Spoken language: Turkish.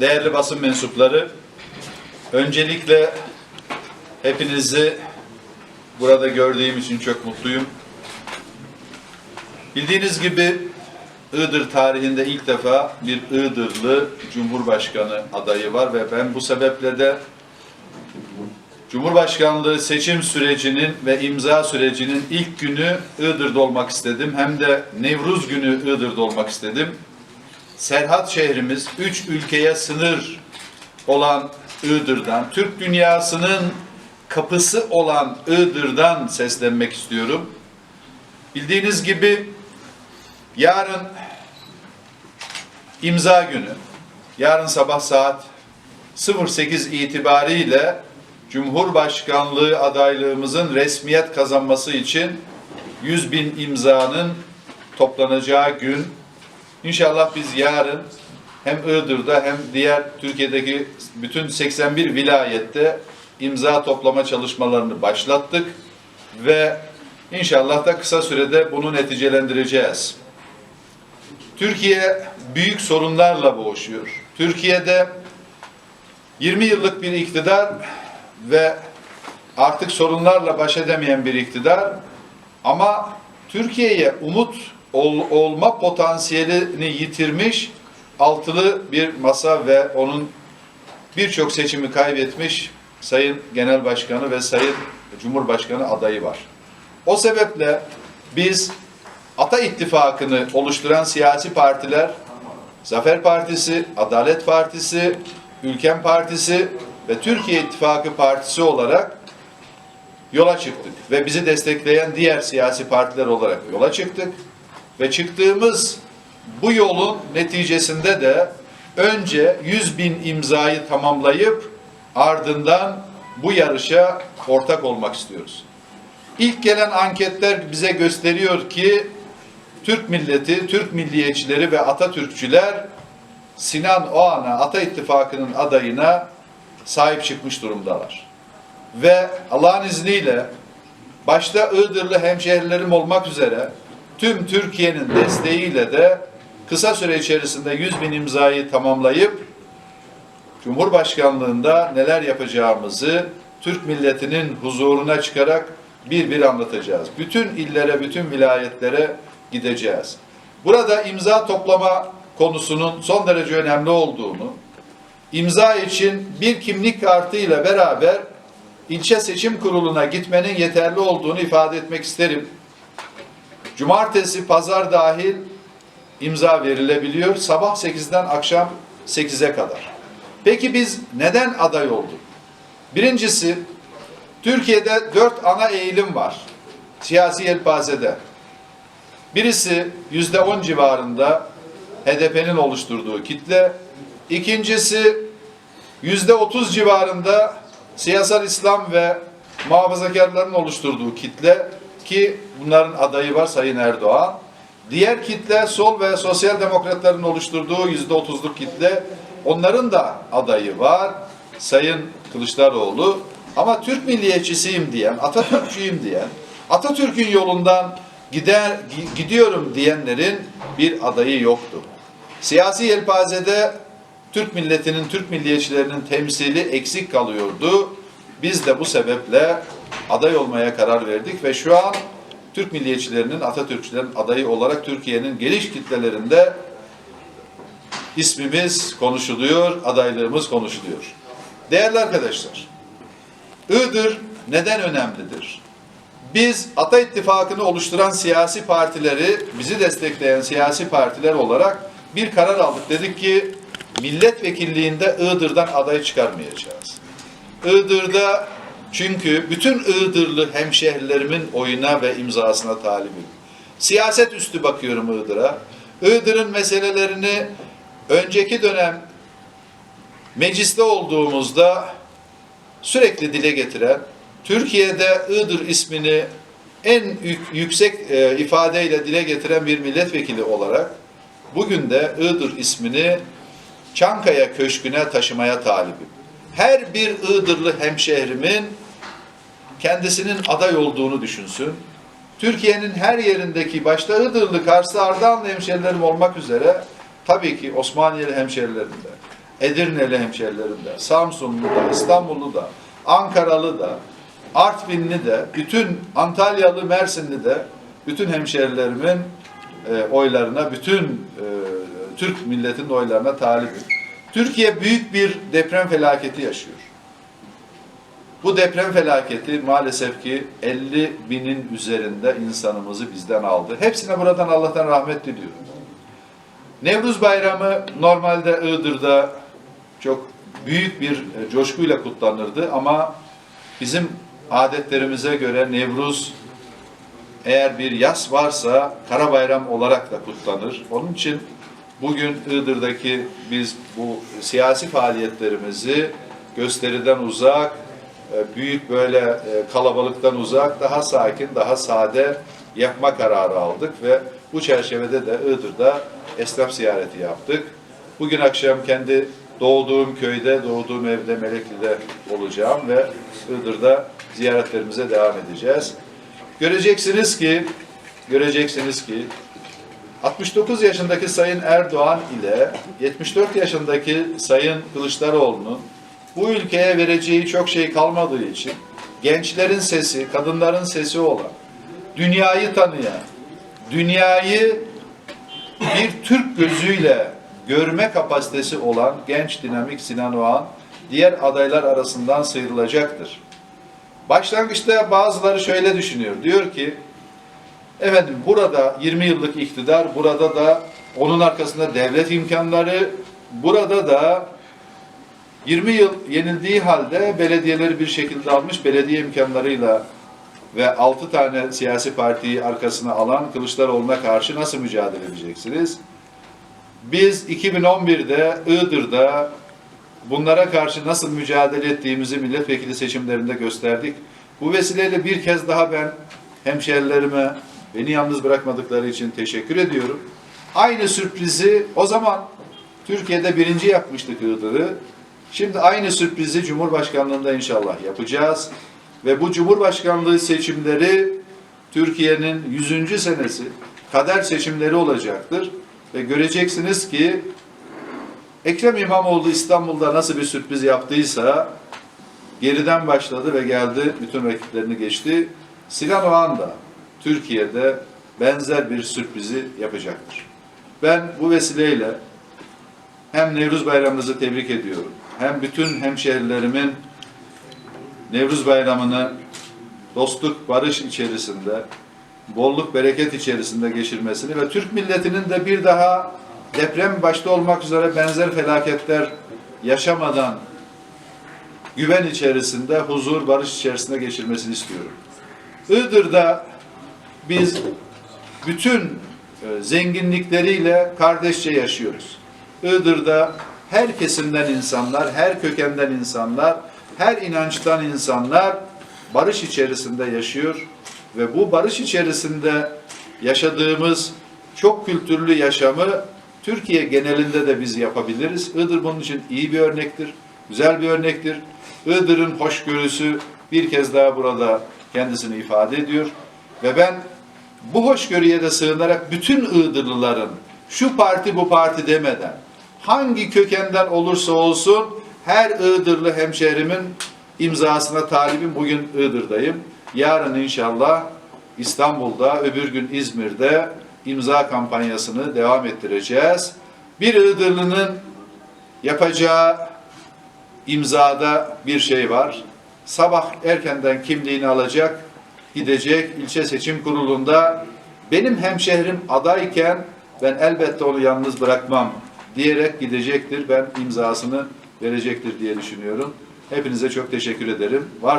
değerli basın mensupları, öncelikle hepinizi burada gördüğüm için çok mutluyum. Bildiğiniz gibi Iğdır tarihinde ilk defa bir Iğdırlı Cumhurbaşkanı adayı var ve ben bu sebeple de Cumhurbaşkanlığı seçim sürecinin ve imza sürecinin ilk günü Iğdır'da olmak istedim. Hem de Nevruz günü Iğdır'da olmak istedim. Serhat şehrimiz üç ülkeye sınır olan Iğdır'dan, Türk dünyasının kapısı olan Iğdır'dan seslenmek istiyorum. Bildiğiniz gibi yarın imza günü, yarın sabah saat 08 itibariyle Cumhurbaşkanlığı adaylığımızın resmiyet kazanması için 100 bin imzanın toplanacağı gün. İnşallah biz yarın hem Iğdır'da hem diğer Türkiye'deki bütün 81 vilayette imza toplama çalışmalarını başlattık ve inşallah da kısa sürede bunu neticelendireceğiz. Türkiye büyük sorunlarla boğuşuyor. Türkiye'de 20 yıllık bir iktidar ve artık sorunlarla baş edemeyen bir iktidar ama Türkiye'ye umut ol- olma potansiyelini yitirmiş altılı bir masa ve onun birçok seçimi kaybetmiş Sayın Genel Başkanı ve Sayın Cumhurbaşkanı adayı var. O sebeple biz Ata İttifakı'nı oluşturan siyasi partiler Zafer Partisi, Adalet Partisi, Ülken Partisi ve Türkiye İttifakı Partisi olarak yola çıktık. Ve bizi destekleyen diğer siyasi partiler olarak yola çıktık. Ve çıktığımız bu yolun neticesinde de önce 100 bin imzayı tamamlayıp ardından bu yarışa ortak olmak istiyoruz. İlk gelen anketler bize gösteriyor ki Türk milleti, Türk milliyetçileri ve Atatürkçüler Sinan Oğan'a, Ata İttifakı'nın adayına sahip çıkmış durumdalar. Ve Allah'ın izniyle başta Iğdırlı hemşehrilerim olmak üzere tüm Türkiye'nin desteğiyle de kısa süre içerisinde 100 bin imzayı tamamlayıp Cumhurbaşkanlığında neler yapacağımızı Türk milletinin huzuruna çıkarak bir bir anlatacağız. Bütün illere, bütün vilayetlere gideceğiz. Burada imza toplama konusunun son derece önemli olduğunu, imza için bir kimlik kartı ile beraber ilçe seçim kuruluna gitmenin yeterli olduğunu ifade etmek isterim. Cumartesi, pazar dahil imza verilebiliyor. Sabah 8'den akşam 8'e kadar. Peki biz neden aday olduk? Birincisi, Türkiye'de dört ana eğilim var. Siyasi yelpazede. Birisi yüzde on civarında HDP'nin oluşturduğu kitle. İkincisi yüzde otuz civarında siyasal İslam ve muhafazakarların oluşturduğu kitle ki bunların adayı var Sayın Erdoğan. Diğer kitle sol ve sosyal demokratların oluşturduğu yüzde otuzluk kitle. Onların da adayı var Sayın Kılıçdaroğlu. Ama Türk milliyetçisiyim diyen, Atatürkçüyüm diyen, Atatürk'ün yolundan gider gidiyorum diyenlerin bir adayı yoktu. Siyasi yelpazede Türk milletinin, Türk milliyetçilerinin temsili eksik kalıyordu. Biz de bu sebeple aday olmaya karar verdik ve şu an Türk milliyetçilerinin, Atatürkçülerin adayı olarak Türkiye'nin geniş kitlelerinde ismimiz konuşuluyor, adaylığımız konuşuluyor. Değerli arkadaşlar, Iğdır neden önemlidir? Biz Ata İttifakı'nı oluşturan siyasi partileri, bizi destekleyen siyasi partiler olarak bir karar aldık. Dedik ki milletvekilliğinde Iğdır'dan aday çıkarmayacağız. Iğdır'da çünkü bütün Iğdırlı hemşehrilerimin oyuna ve imzasına talibim. Siyaset üstü bakıyorum Iğdır'a. Iğdır'ın meselelerini önceki dönem mecliste olduğumuzda sürekli dile getiren, Türkiye'de Iğdır ismini en yük- yüksek e, ifadeyle dile getiren bir milletvekili olarak bugün de Iğdır ismini Çankaya Köşkü'ne taşımaya talibim. Her bir Iğdırlı hemşehrimin kendisinin aday olduğunu düşünsün. Türkiye'nin her yerindeki başta Iğdırlı, Karslı, Ardahanlı hemşerilerim olmak üzere tabii ki Osmaniyeli hemşerilerim de, Edirneli hemşerilerim de, Samsunlu da, İstanbullu da, Ankaralı da, Artvinli de, bütün Antalyalı, Mersinli de, bütün hemşerilerimin e, oylarına, bütün e, Türk milletinin oylarına talibim. Türkiye büyük bir deprem felaketi yaşıyor. Bu deprem felaketi maalesef ki 50 binin üzerinde insanımızı bizden aldı. Hepsine buradan Allah'tan rahmet diliyorum. Nevruz Bayramı normalde Iğdır'da çok büyük bir e, coşkuyla kutlanırdı ama bizim adetlerimize göre Nevruz eğer bir yas varsa Kara Bayram olarak da kutlanır. Onun için bugün Iğdır'daki biz bu siyasi faaliyetlerimizi gösteriden uzak, e, büyük böyle e, kalabalıktan uzak, daha sakin, daha sade yapma kararı aldık ve bu çerçevede de Iğdır'da esnaf ziyareti yaptık. Bugün akşam kendi doğduğum köyde, doğduğum evde Melekli'de olacağım ve Iğdır'da ziyaretlerimize devam edeceğiz. Göreceksiniz ki, göreceksiniz ki 69 yaşındaki Sayın Erdoğan ile 74 yaşındaki Sayın Kılıçdaroğlu'nun bu ülkeye vereceği çok şey kalmadığı için gençlerin sesi, kadınların sesi olan, dünyayı tanıyan, dünyayı bir Türk gözüyle görme kapasitesi olan genç dinamik Sinan Oğan diğer adaylar arasından sıyrılacaktır. Başlangıçta bazıları şöyle düşünüyor. Diyor ki efendim burada 20 yıllık iktidar, burada da onun arkasında devlet imkanları, burada da 20 yıl yenildiği halde belediyeleri bir şekilde almış belediye imkanlarıyla ve 6 tane siyasi partiyi arkasına alan Kılıçdaroğlu'na karşı nasıl mücadele edeceksiniz? Biz 2011'de Iğdır'da bunlara karşı nasıl mücadele ettiğimizi milletvekili seçimlerinde gösterdik. Bu vesileyle bir kez daha ben hemşerilerime beni yalnız bırakmadıkları için teşekkür ediyorum. Aynı sürprizi o zaman Türkiye'de birinci yapmıştık Iğdır'ı. Şimdi aynı sürprizi Cumhurbaşkanlığında inşallah yapacağız. Ve bu Cumhurbaşkanlığı seçimleri Türkiye'nin 100. senesi kader seçimleri olacaktır. Ve göreceksiniz ki Ekrem İmamoğlu İstanbul'da nasıl bir sürpriz yaptıysa geriden başladı ve geldi bütün rakiplerini geçti. Sinan Oğan da Türkiye'de benzer bir sürprizi yapacaktır. Ben bu vesileyle hem Nevruz Bayramınızı tebrik ediyorum. Hem bütün hemşehrilerimin Nevruz Bayramı'nı dostluk, barış içerisinde, bolluk, bereket içerisinde geçirmesini ve Türk milletinin de bir daha deprem başta olmak üzere benzer felaketler yaşamadan güven içerisinde, huzur, barış içerisinde geçirmesini istiyorum. Iğdır'da biz bütün e, zenginlikleriyle kardeşçe yaşıyoruz. Iğdır'da her kesimden insanlar, her kökenden insanlar, her inançtan insanlar barış içerisinde yaşıyor ve bu barış içerisinde yaşadığımız çok kültürlü yaşamı Türkiye genelinde de biz yapabiliriz. Iğdır bunun için iyi bir örnektir, güzel bir örnektir. Iğdır'ın hoşgörüsü bir kez daha burada kendisini ifade ediyor ve ben bu hoşgörüye de sığınarak bütün Iğdırlıların şu parti bu parti demeden hangi kökenden olursa olsun her Iğdırlı hemşehrimin imzasına talibim. Bugün Iğdır'dayım. Yarın inşallah İstanbul'da, öbür gün İzmir'de imza kampanyasını devam ettireceğiz. Bir Iğdırlı'nın yapacağı imzada bir şey var. Sabah erkenden kimliğini alacak, gidecek ilçe seçim kurulunda benim hemşehrim adayken ben elbette onu yalnız bırakmam diyerek gidecektir. Ben imzasını verecektir diye düşünüyorum. Hepinize çok teşekkür ederim. Var